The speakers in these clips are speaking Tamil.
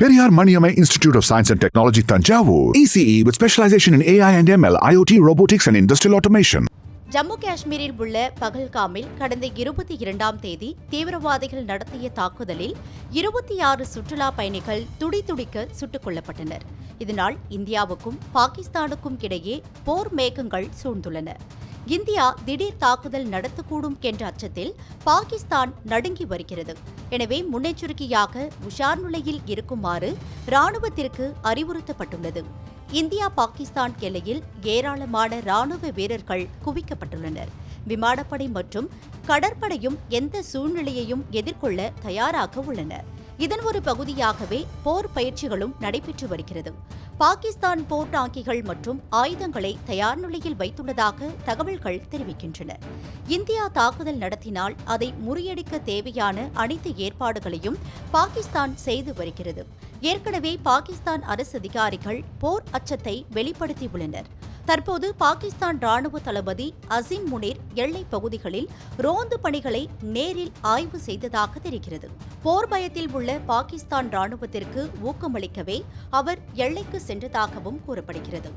Periyar Maniamai Institute of Science and Technology, Tanjavur. ECE with specialization in AI and ML, IoT, robotics, and industrial automation. Jammu காஷ்மீரில் உள்ள பகல்காமில் கடந்த இருபத்தி இரண்டாம் தேதி தீவிரவாதிகள் நடத்திய தாக்குதலில் இருபத்தி ஆறு சுற்றுலா பயணிகள் துடிதுடிக்க சுட்டுக் கொல்லப்பட்டனர் இதனால் இந்தியாவுக்கும் பாகிஸ்தானுக்கும் இடையே போர் மேகங்கள் சூழ்ந்துள்ளன இந்தியா திடீர் தாக்குதல் நடத்தக்கூடும் என்ற அச்சத்தில் பாகிஸ்தான் நடுங்கி வருகிறது. எனவே முன்னெச்சரிக்கையாக உஷார் நிலையில் இருக்குமாறு ராணுவத்திற்கு அறிவுறுத்தப்பட்டுள்ளது. இந்தியா பாகிஸ்தான் எல்லையில் ஏராளமான ராணுவ வீரர்கள் குவிக்கப்பட்டுள்ளனர். விமானப்படை மற்றும் கடற்படையும் எந்த சூழ்நிலையையும் எதிர்கொள்ள தயாராக உள்ளனர். இதன் ஒரு பகுதியாகவே போர் பயிற்சிகளும் நடைபெற்று வருகிறது. பாகிஸ்தான் போர் டாங்கிகள் மற்றும் ஆயுதங்களை தயார் நிலையில் வைத்துள்ளதாக தகவல்கள் தெரிவிக்கின்றன. இந்தியா தாக்குதல் நடத்தினால் அதை முறியடிக்க தேவையான அனைத்து ஏற்பாடுகளையும் பாகிஸ்தான் செய்து வருகிறது. ஏற்கனவே பாகிஸ்தான் அரசு அதிகாரிகள் போர் அச்சத்தை வெளிப்படுத்தியுள்ளனர். தற்போது பாகிஸ்தான் ராணுவ தளபதி அசிம் முனீர் எல்லைப் பகுதிகளில் ரோந்து பணிகளை நேரில் ஆய்வு செய்ததாக தெரிகிறது. போர் பயத்தில் உள்ள பாகிஸ்தான் ராணுவத்திற்கு ஊக்கமளிக்கவே அவர் எல்லைக்கு சென்றதாகவும் கூறப்படுகிறது.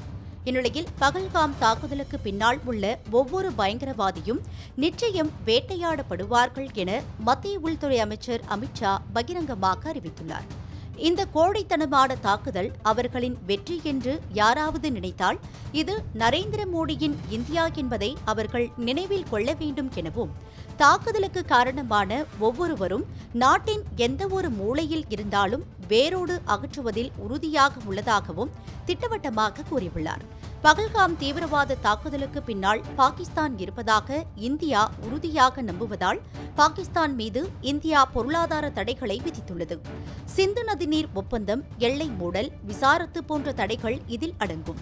இந்நிலையில் பகல்காம் தாக்குதலுக்கு பின்னால் உள்ள ஒவ்வொரு பயங்கரவாதியும் நிச்சயம் வேட்டையாடப்படுவார்கள் என மத்திய உள்துறை அமைச்சர் அமித்ஷா பகிரங்கமாக அறிவித்துள்ளார். இந்த கோழைத்தனமான தாக்குதல் அவர்களின் வெற்றி என்று யாராவது நினைத்தால் இது நரேந்திர மோடியின் இந்தியா என்பதை அவர்கள் நினைவில் கொள்ள வேண்டும் எனவும் தாக்குதலுக்கு காரணமான ஒவ்வொருவரும் நாட்டின் எந்த ஒரு மூலையில் இருந்தாலும் வேரோடு அகற்றுவதில் உறுதியாக உள்ளதாகவும் திட்டவட்டமாக கூறியுள்ளார். பகல்காம் தீவிரவாத தாக்குதலுக்கு பின்னால் பாகிஸ்தான் இருப்பதாக இந்தியா உறுதியாக நம்புவதால் பாகிஸ்தான் மீது இந்தியா பொருளாதார தடைகளை விதித்துள்ளது. சிந்து நதிநீர் ஒப்பந்தம் எல்லை மூடல் விசாரத்து போன்ற தடைகள் இதில் அடங்கும்.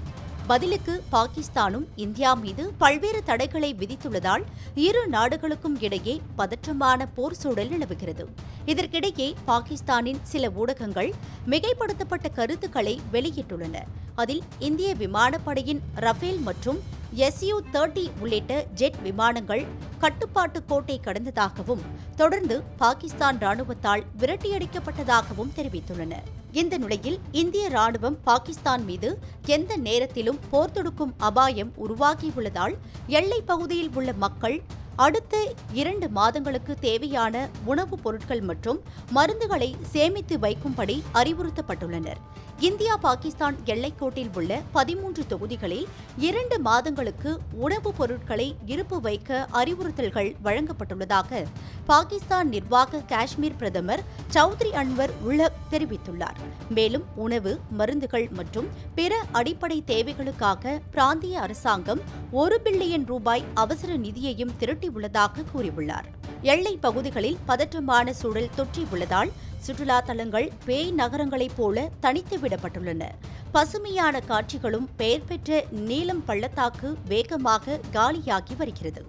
பதிலுக்கு பாகிஸ்தானும் இந்தியா மீது பல்வேறு தடைகளை விதித்துள்ளதால் இரு நாடுகளுக்கும் இடையே பதற்றமான போர் சூழல் நிலவுகிறது. இதற்கிடையே பாகிஸ்தானின் சில ஊடகங்கள் மிகைப்படுத்தப்பட்ட கருத்துக்களை வெளியிட்டுள்ளன. அதில் இந்திய விமானப்படையின் ரஃபேல் மற்றும் எஸ்யூ தேர்ட்டி உள்ளிட்ட ஜெட் விமானங்கள் கட்டுப்பாட்டு கோட்டை கடந்ததாகவும் தொடர்ந்து பாகிஸ்தான் ராணுவத்தால் விரட்டியடிக்கப்பட்டதாகவும் தெரிவித்துள்ளன. இந்த நிலையில் இந்திய ராணுவம் பாகிஸ்தான் மீது எந்த நேரத்திலும் போர் தொடுக்கும் அபாயம் உருவாகியுள்ளதால் எல்லைப் பகுதியில் உள்ள மக்கள் அடுத்த இரண்டு மாதங்களுக்கு தேவையான உணவுப் பொருட்கள் மற்றும் மருந்துகளை சேமித்து வைக்கும்படி அறிவுறுத்தப்பட்டுள்ளனர். இந்தியா பாகிஸ்தான் எல்லைக்கோட்டில் உள்ள பதிமூன்று தொகுதிகளில் இரண்டு மாதங்களுக்கு உணவுப் பொருட்களை இருப்பு வைக்க அறிவுறுத்தல்கள் வழங்கப்பட்டுள்ளதாக பாகிஸ்தான் நிர்வாக காஷ்மீர் பிரதமர் சௌத்ரி அன்வர் உலக் தெரிவித்துள்ளார். மேலும் உணவு மருந்துகள் மற்றும் பிற அடிப்படை தேவைகளுக்காக பிராந்திய அரசாங்கம் ஒரு பில்லியன் ரூபாய் அவசர நிதியையும் உள்ளதாக கூறியுள்ளார். எல்லை பகுதிகளில் பதற்றமான சூழல் தொற்றியுள்ளதால் சுற்றுலா தலங்கள் பேய் நகரங்களைப் போல தனித்து விடப்பட்டுள்ளன. பசுமையான காட்சிகளும் பெயர் பெற்ற நீலம் பள்ளத்தாக்கு வேகமாக காலியாகி வருகிறது.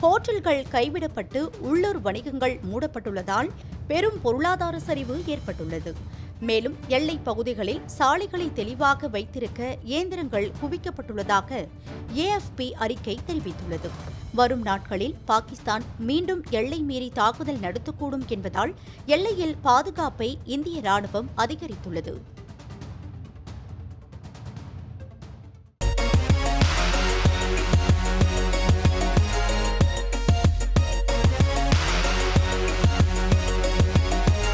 ஹோட்டல்கள் கைவிடப்பட்டு உள்ளூர் வணிகங்கள் மூடப்பட்டுள்ளதால் பெரும் பொருளாதார சரிவு ஏற்பட்டுள்ளது. மேலும் எல்லை பகுதிகளில் சாலைகளை தெளிவாக வைத்திருக்க இயந்திரங்கள் குவிக்கப்பட்டுள்ளதாக ஏஎஃப்பி அறிக்கை தெரிவித்துள்ளது. வரும் நாட்களில் பாகிஸ்தான் மீண்டும் எல்லை மீறி தாக்குதல் நடத்தக்கூடும் என்பதால் எல்லையில் பாதுகாப்பை இந்திய ராணுவம் அதிகரித்துள்ளது.